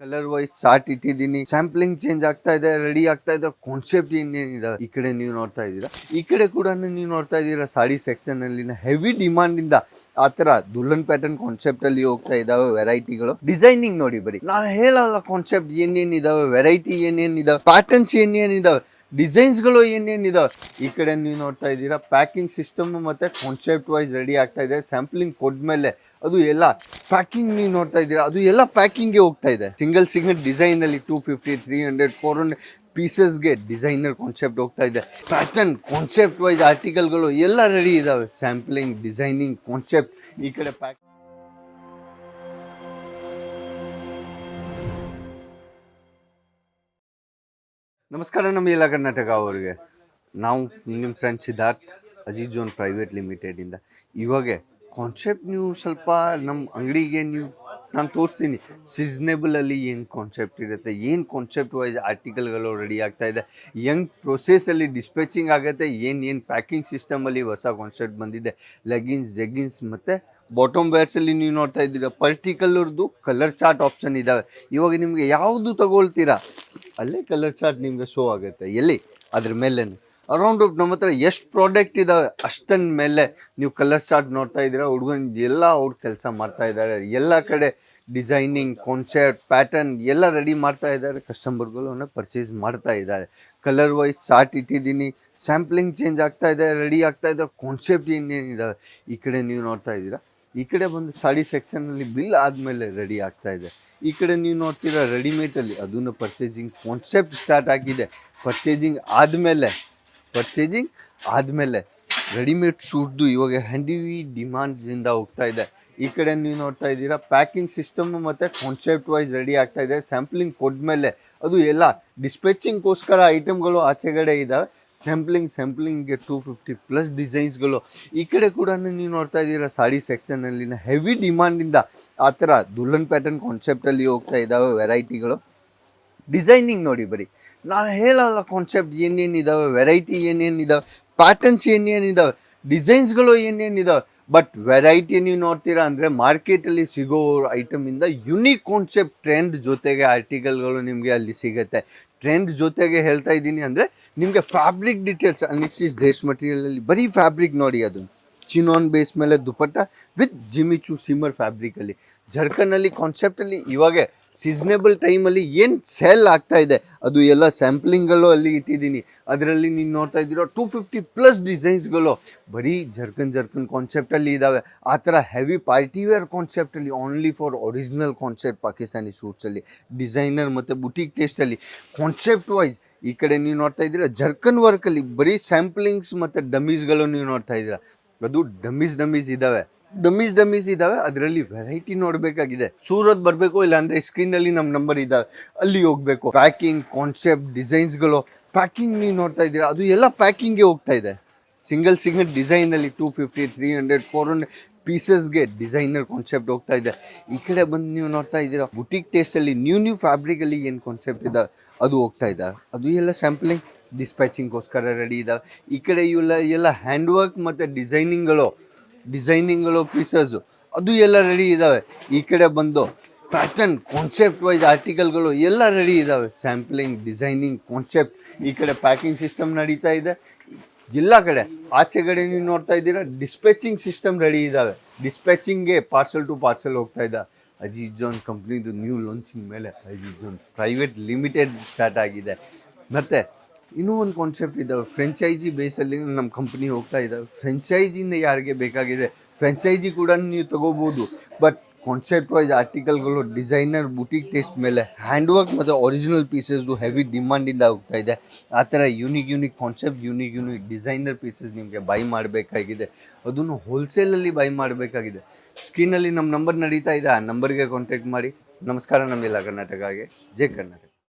Colour wise chart ಇಟ್ಟಿದ್ದೀನಿ. Sampling change ಆಗ್ತಾ ಇದೆ ರೆಡಿ ಆಗ್ತಾ ಇದೆ. ಕಾನ್ಸೆಪ್ಟ್ ಏನೇನಿದೆ? ಈ ಕಡೆ ನೀವು ನೋಡ್ತಾ ಇದ್ದೀರಾ? ಈ ಕಡೆ ಕೂಡ ನೀವು ನೋಡ್ತಾ ಇದ್ದೀರಾ ಸಾಡಿ ಸೆಕ್ಷನ್ ಅಲ್ಲಿನ ಹೆವಿ ಡಿಮಾಂಡ್ ಇಂದ ಆ ತರ ದುಲ್ಲನ್ ಪ್ಯಾಟರ್ನ್ ಕಾನ್ಸೆಪ್ಟ್ ಅಲ್ಲಿ ಹೋಗ್ತಾ ಇದಾವೆ ವೆರೈಟಿಗಳು ಡಿಸೈನಿಂಗ್ ನೋಡಿ ಬರೀ. ನಾನು ಹೇಳಲ್ಲ ಕಾನ್ಸೆಪ್ಟ್ ಏನೇನಿದಾವೆ ವೆರೈಟಿ ಏನೇನಿದಾವೆ ಪ್ಯಾಟರ್ನ್ಸ್ ಏನೇನಿದಾವೆ. ಡಿಸೈನ್ಸ್ಗಳು ಏನೇನಿದಾವೆ ಈ ಕಡೆ ನೀವು ನೋಡ್ತಾ ಇದ್ದೀರಾ, ಪ್ಯಾಕಿಂಗ್ ಸಿಸ್ಟಮ್ ಮತ್ತೆ ಕಾನ್ಸೆಪ್ಟ್ ವೈಸ್ ರೆಡಿ ಆಗ್ತಾ ಇದೆ ಸ್ಯಾಂಪ್ಲಿಂಗ್ ಕೊಡ್ಮೇಲೆ ಅದು ಎಲ್ಲ ಪ್ಯಾಕಿಂಗ್ ನೀವು ನೋಡ್ತಾ ಇದ್ದೀರಾ, ಅದು ಎಲ್ಲ ಪ್ಯಾಕಿಂಗ್ಗೆ ಹೋಗ್ತಾ ಇದೆ. ಸಿಂಗಲ್ ಸಿಂಗಲ್ ಡಿಸೈನ್ ಅಲ್ಲಿ two fifty three hundred four hundred ಪೀಸಸ್ಗೆ designer concept ಹೋಗ್ತಾ ಇದೆ. ಪ್ಯಾಟರ್ನ್ ಕಾನ್ಸೆಪ್ಟ್ ವೈಸ್ ಆರ್ಟಿಕಲ್ಗಳು ಎಲ್ಲ ರೆಡಿ ಇದ್ದಾವೆ ಸ್ಯಾಂಪ್ಲಿಂಗ್ ಡಿಸೈನಿಂಗ್ ಕಾನ್ಸೆಪ್ಟ್ ಈ ಕಡೆ ಪ್ಯಾಕ್ ನಮಸ್ಕಾರ, ನಮ್ಮ ಎಲ್ಲ ಕರ್ನಾಟಕ ಅವರಿಗೆ. ನಾವು ನಿಮ್ಮ friend Siddharth, Aziz zone private ಲಿಮಿಟೆಡಿಂದ ಇವಾಗ ಕಾನ್ಸೆಪ್ಟ್ ನೀವು ಸ್ವಲ್ಪ ನಮ್ಮ ಅಂಗಡಿಗೆ ನೀವು, ನಾನು ತೋರಿಸ್ತೀನಿ. ಸೀಸನೇಬಲ್ ಅಲ್ಲಿ ಏನು ಕಾನ್ಸೆಪ್ಟ್ ಇರುತ್ತೆ, ಏನು ಕಾನ್ಸೆಪ್ಟ್ ವೈಸ್ ಆರ್ಟಿಕಲ್ಗಳು ರೆಡಿ ಆಗ್ತಾ ಇದೆ ಯಂಗ್ ಪ್ರೊಸೆಸಲ್ಲಿ ಡಿಸ್ಪ್ಯಾಚಿಂಗ್ ಆಗುತ್ತೆ, ಏನು ಏನು ಪ್ಯಾಕಿಂಗ್ ಸಿಸ್ಟಮಲ್ಲಿ ಹೊಸ ಕಾನ್ಸೆಪ್ಟ್ ಬಂದಿದೆ ಲೆಗಿನ್ಸ್ ಜೆಗಿನ್ಸ್ ಮತ್ತು ಬಾಟಮ್ ವೇರ್ಸಲ್ಲಿ ನೀವು ನೋಡ್ತಾ ಇದ್ದೀರಾ. ಪರ್ಟಿಕಲರ್ದು ಕಲರ್ ಚಾರ್ಟ್ ಆಪ್ಷನ್ ಇದ್ದಾವೆ ಇವಾಗ ನಿಮಗೆ ಯಾವುದು ತಗೊಳ್ತೀರಾ? ಅಲ್ಲೇ ಕಲರ್ ಚಾರ್ಟ್ ನಿಮಗೆ ಶೋ ಆಗುತ್ತೆ. ಎಲ್ಲಿ? ಅದ್ರ ಮೇಲೆ ಅರೌಂಡ್ ನಮ್ಮ ಹತ್ರ ಎಷ್ಟು ಪ್ರಾಡಕ್ಟ್ ಇದಾವೆ ಅಷ್ಟನ್ ಮೇಲೆ ನೀವು ಕಲರ್ ಚಾರ್ಟ್ ನೋಡ್ತಾ ಇದ್ದೀರಾ, ಹುಡುಗನ್ ಎಲ್ಲ ಅವ್ರು ಕೆಲಸ ಮಾಡ್ತಾ ಇದ್ದಾರೆ. ಎಲ್ಲ ಕಡೆ ಡಿಸೈನಿಂಗ್ ಕಾನ್ಸೆಪ್ಟ್ ಪ್ಯಾಟರ್ನ್ ಎಲ್ಲ ರೆಡಿ ಮಾಡ್ತಾ ಇದ್ದಾರೆ. ಕಸ್ಟಮರ್ಗಳು ಪರ್ಚೇಸ್ ಮಾಡ್ತಾ ಇದ್ದಾರೆ. ಕಲರ್ ವೈಸ್ ಚಾರ್ಟ್ ಇಟ್ಟಿದ್ದೀನಿ. ಸ್ಯಾಂಪ್ಲಿಂಗ್ ಚೇಂಜ್ ಆಗ್ತಾ ಇದೆ ರೆಡಿ ಆಗ್ತಾ ಇದೆ. ಕಾನ್ಸೆಪ್ಟ್ ಇನ್ನೇನಿದ್ದಾವೆ ಈ ಕಡೆ ನೀವು ನೋಡ್ತಾ ಇದ್ದೀರಾ? ಈ ಕಡೆ ಬಂದು ಸಾಡಿ ಸೆಕ್ಷನಲ್ಲಿ ಬಿಲ್ ಆದಮೇಲೆ ರೆಡಿ ಆಗ್ತಾ ಇದೆ. ಈ ಕಡೆ ನೀವು ನೋಡ್ತೀರಾ ರೆಡಿಮೇಡಲ್ಲಿ ಅದನ್ನು ಪರ್ಚೇಸಿಂಗ್ ಕಾನ್ಸೆಪ್ಟ್ ಸ್ಟಾರ್ಟ್ ಆಗಿದೆ. ಪರ್ಚೇಸಿಂಗ್ ಆದಮೇಲೆ ಪರ್ಚೇಸಿಂಗ್ ಆದಮೇಲೆ ರೆಡಿಮೇಡ್ ಸೂಟ್ದು ಇವಾಗ ಹೆಂಡಿ ಡಿಮಾಂಡ್ಸಿಂದ ಹೋಗ್ತಾ ಇದೆ. ಈ ಕಡೆ ನೀವು ನೋಡ್ತಾ ಇದ್ದೀರಾ ಪ್ಯಾಕಿಂಗ್ ಸಿಸ್ಟಮ್ ಮತ್ತು ಕಾನ್ಸೆಪ್ಟ್ ವೈಸ್ ರೆಡಿ ಆಗ್ತಾ ಇದೆ. ಸ್ಯಾಂಪ್ಲಿಂಗ್ ಕೊಡ್ಮೇಲೆ ಅದು ಎಲ್ಲ ಡಿಸ್ಪೆಚಿಂಗ್ಗೋಸ್ಕರ ಐಟಮ್ಗಳು ಆಚೆಗಡೆ ಇದ್ದಾವೆ ಸ್ಯಾಂಪ್ಲಿಂಗ್ ಸ್ಯಾಂಪ್ಲಿಂಗ್ಗೆ ಟೂ ಫಿಫ್ಟಿ ಪ್ಲಸ್ ಡಿಸೈನ್ಸ್ಗಳು ಈ ಕಡೆ ಕೂಡ ನೀವು ನೋಡ್ತಾ ಇದ್ದೀರಾ ಸಾಡಿ ಸೆಕ್ಷನಲ್ಲಿನ ಹೆವಿ ಡಿಮಾಂಡಿಂದ ಆ ಥರ ದುಲ್ಲನ್ ಪ್ಯಾಟರ್ನ್ ಕಾನ್ಸೆಪ್ಟಲ್ಲಿ ಹೋಗ್ತಾ ಇದ್ದಾವೆ ವೆರೈಟಿಗಳು ಡಿಸೈನಿಂಗ್ ನೋಡಿ ಬರೀ. ನಾನು ಹೇಳಲ್ಲ ಕಾನ್ಸೆಪ್ಟ್ ಏನೇನಿದಾವೆ ವೆರೈಟಿ ಏನೇನಿದಾವೆ ಪ್ಯಾಟರ್ನ್ಸ್ ಏನೇನಿದಾವೆ ಡಿಸೈನ್ಸ್ಗಳು ಏನೇನಿದಾವೆ ಬಟ್ ವೆರೈಟಿ ನೀವು ನೋಡ್ತೀರಾ ಅಂದರೆ ಮಾರ್ಕೆಟಲ್ಲಿ ಸಿಗೋ ಐಟಮಿಂದ ಯುನೀಕ್ ಕಾನ್ಸೆಪ್ಟ್ ಟ್ರೆಂಡ್ ಜೊತೆಗೆ ಆರ್ಟಿಕಲ್ಗಳು ನಿಮಗೆ ಅಲ್ಲಿ ಸಿಗುತ್ತೆ. ಟ್ರೆಂಡ್ ಜೊತೆಗೆ ಹೇಳ್ತಾ ಇದ್ದೀನಿ ಅಂದರೆ ನಿಮಗೆ ಫ್ಯಾಬ್ರಿಕ್ ಡೀಟೇಲ್ಸ್ ಅನಿಸ್ಟಿಸ್ ಡ್ರೆಸ್ ಮಟೀರಿಯಲಲ್ಲಿ ಬರೀ ಫ್ಯಾಬ್ರಿಕ್ ನೋಡಿ ಅದು. ಚಿನೋನ್ ಬೇಸ್ ಮೇಲೆ ದುಪ್ಪಟ್ಟ ವಿತ್ ಜಿಮಿಚು ಸಿಮರ್ ಫ್ಯಾಬ್ರಿಕಲ್ಲಿ ಜರ್ಕನಲ್ಲಿ ಕಾನ್ಸೆಪ್ಟಲ್ಲಿ ಇವಾಗ ಸೀಸನೇಬಲ್ ಟೈಮಲ್ಲಿ ಏನು ಸೇಲ್ ಆಗ್ತಾ ಇದೆ, ಅದು ಎಲ್ಲ ಸ್ಯಾಂಪ್ಲಿಂಗ್ಗಳು ಅಲ್ಲಿ ಇಟ್ಟಿದ್ದೀನಿ. ಅದರಲ್ಲಿ ನೀವು ನೋಡ್ತಾ ಇದ್ದೀರೋ ಟೂ ಫಿಫ್ಟಿ ಪ್ಲಸ್ ಡಿಸೈನ್ಸ್ಗಳು ಬರೀ ಜರ್ಕನ್ ಜರ್ಕನ್ ಕಾನ್ಸೆಪ್ಟಲ್ಲಿ ಇದ್ದಾವೆ ಆ ಥರ heavy party wear ಕಾನ್ಸೆಪ್ಟಲ್ಲಿ only for original concept Pakistani ಶೂಟ್ಸಲ್ಲಿ designer ಮತ್ತು ಬುಟೀಕ್ ಟೇಸ್ಟಲ್ಲಿ ಕಾನ್ಸೆಪ್ಟ್ ವೈಸ್ ಈ ಕಡೆ ನೀವು ನೋಡ್ತಾ ಇದ್ದೀರಾ, ಜರ್ಕನ್ ವರ್ಕಲ್ಲಿ ಬರೀ ಸ್ಯಾಂಪ್ಲಿಂಗ್ಸ್ ಮತ್ತು ಡಮ್ಮೀಸ್ಗಳು ನೀವು ನೋಡ್ತಾ ಇದ್ದೀರಾ. ಅದು ಡಮ್ಮೀಸ್ ಡಮೀಸ್ ಇದ್ದಾವೆ ಡಮೀಸ್ ಡಮೀಸ್ ಇದ್ದಾವೆ. ಅದರಲ್ಲಿ ವೆರೈಟಿ ನೋಡಬೇಕಾಗಿದೆ. ಸೂರತ್ ಬರಬೇಕು ಇಲ್ಲಾಂದರೆ ಸ್ಕ್ರೀನಲ್ಲಿ ನಮ್ಮ ನಂಬರ್ ಇದ್ದಾವೆ. ಅಲ್ಲಿ ಹೋಗಬೇಕು. ಪ್ಯಾಕಿಂಗ್ ಕಾನ್ಸೆಪ್ಟ್ ಡಿಸೈನ್ಸ್ಗಳು ಪ್ಯಾಕಿಂಗ್ ನೀವು ನೋಡ್ತಾ ಇದ್ದೀರಾ? ಅದು ಎಲ್ಲ ಪ್ಯಾಕಿಂಗ್ಗೆ ಹೋಗ್ತಾ ಇದೆ. Single single ಡಿಸೈನಲ್ಲಿ two fifty three hundred four hundred ಪೀಸಸ್ಗೆ designer concept ಹೋಗ್ತಾ ಇದೆ. ಈ ಕಡೆ ಬಂದು ನೀವು ನೋಡ್ತಾ ಇದ್ದೀರಾ? ಬುಟಿಕ್ ಟೇಸ್ಟಲ್ಲಿ ನ್ಯೂ ನ್ಯೂ ಫ್ಯಾಬ್ರಿಕಲ್ಲಿ ಏನು ಕಾನ್ಸೆಪ್ಟ್ ಇದೆ? ಅದು ಹೋಗ್ತಾ ಇದೆ. ಅದು ಎಲ್ಲ ಸ್ಯಾಂಪ್ಲಿಂಗ್ ಡಿಸ್ಪ್ಯಾಚಿಂಗ್ಗೋಸ್ಕರ ರೆಡಿ ಇದಾವೆ ಈ ಕಡೆ ಇವೆಲ್ಲ, ಎಲ್ಲ ಹ್ಯಾಂಡ್ ವರ್ಕ್ ಮತ್ತು ಡಿಸೈನಿಂಗ್ಗಳು ಡಿಸೈನಿಂಗ್ಗಳು ಪೀಸಸ್ಸು ಅದು ಎಲ್ಲ ರೆಡಿ ಇದ್ದಾವೆ ಈ ಕಡೆ ಬಂದು ಪ್ಯಾಟರ್ನ್ ಕಾನ್ಸೆಪ್ಟ್ ವೈಸ್ ಆರ್ಟಿಕಲ್ಗಳು ಎಲ್ಲ ರೆಡಿ ಇದ್ದಾವೆ ಸ್ಯಾಂಪ್ಲಿಂಗ್ ಡಿಸೈನಿಂಗ್ ಕಾನ್ಸೆಪ್ಟ್ ಈ ಕಡೆ ಪ್ಯಾಕಿಂಗ್ ಸಿಸ್ಟಮ್ ನಡೀತಾ ಇದೆ. ಎಲ್ಲ ಕಡೆ, ಆಚೆ ಕಡೆ ನೀವು ನೋಡ್ತಾ ಇದ್ದೀರಾ ಡಿಸ್ಪ್ಯಾಚಿಂಗ್ ಸಿಸ್ಟಮ್ ರೆಡಿ ಇದ್ದಾವೆ ಡಿಸ್ಪ್ಯಾಚಿಂಗ್ಗೆ ಪಾರ್ಸಲ್ ಟು ಪಾರ್ಸಲ್ ಹೋಗ್ತಾ ಇದ್ದ ಅಜಿಜೋನ್ ಜೋನ್ ಕಂಪ್ನಿದು ನ್ಯೂ ಲಾಂಚಿಂಗ್ ಮೇಲೆ ಅಜಿಜೋನ್ ಜೋನ್ ಪ್ರೈವೇಟ್ ಲಿಮಿಟೆಡ್ ಸ್ಟಾರ್ಟ್ ಆಗಿದೆ. ಮತ್ತು ಇನ್ನೂ ಒಂದು ಕಾನ್ಸೆಪ್ಟ್ ಇದ್ದಾವೆ ಫ್ರೆಂಚೈಜಿ ಬೇಸಲ್ಲಿ ನಮ್ಮ ಕಂಪ್ನಿ ಹೋಗ್ತಾ ಇದ್ದಾವೆ ಫ್ರೆಂಚೈಜಿನ ಯಾರಿಗೆ ಬೇಕಾಗಿದೆ? ಫ್ರೆಂಚೈಜಿ ಕೂಡ ನೀವು ತಗೋಬೋದು. ಬಟ್ ಕಾನ್ಸೆಪ್ಟ್ ವೈಸ್ ಆರ್ಟಿಕಲ್ಗಳು ಡಿಸೈನರ್ ಬುಟಿಕ್ ಟೇಸ್ಟ್ ಮೇಲೆ ಹ್ಯಾಂಡ್ ವರ್ಕ್ ಮತ್ತು ಒರಿಜಿನಲ್ ಪೀಸಸ್ದು ಹೆವಿ ಡಿಮ್ಯಾಂಡಿಂದ ಹೋಗ್ತಾ ಇದೆ. ಆ ಥರ unique unique concept unique unique designer pieces ನಿಮಗೆ ಬೈ ಮಾಡಬೇಕಾಗಿದೆ. ಅದನ್ನು ಹೋಲ್ಸೇಲಲ್ಲಿ ಬೈ ಮಾಡಬೇಕಾಗಿದೆ. ಸ್ಕ್ರೀನಲ್ಲಿ ನಮ್ಮ ನಂಬರ್ ನಡೀತಾ ಇದೆ. ಆ ನಂಬರ್ಗೆ ಕಾಂಟ್ಯಾಕ್ಟ್ ಮಾಡಿ. ನಮಸ್ಕಾರ ನಮ್ಮೆಲ್ಲ ಕರ್ನಾಟಕಗೆ ಜೈ ಕರ್ನಾಟಕ.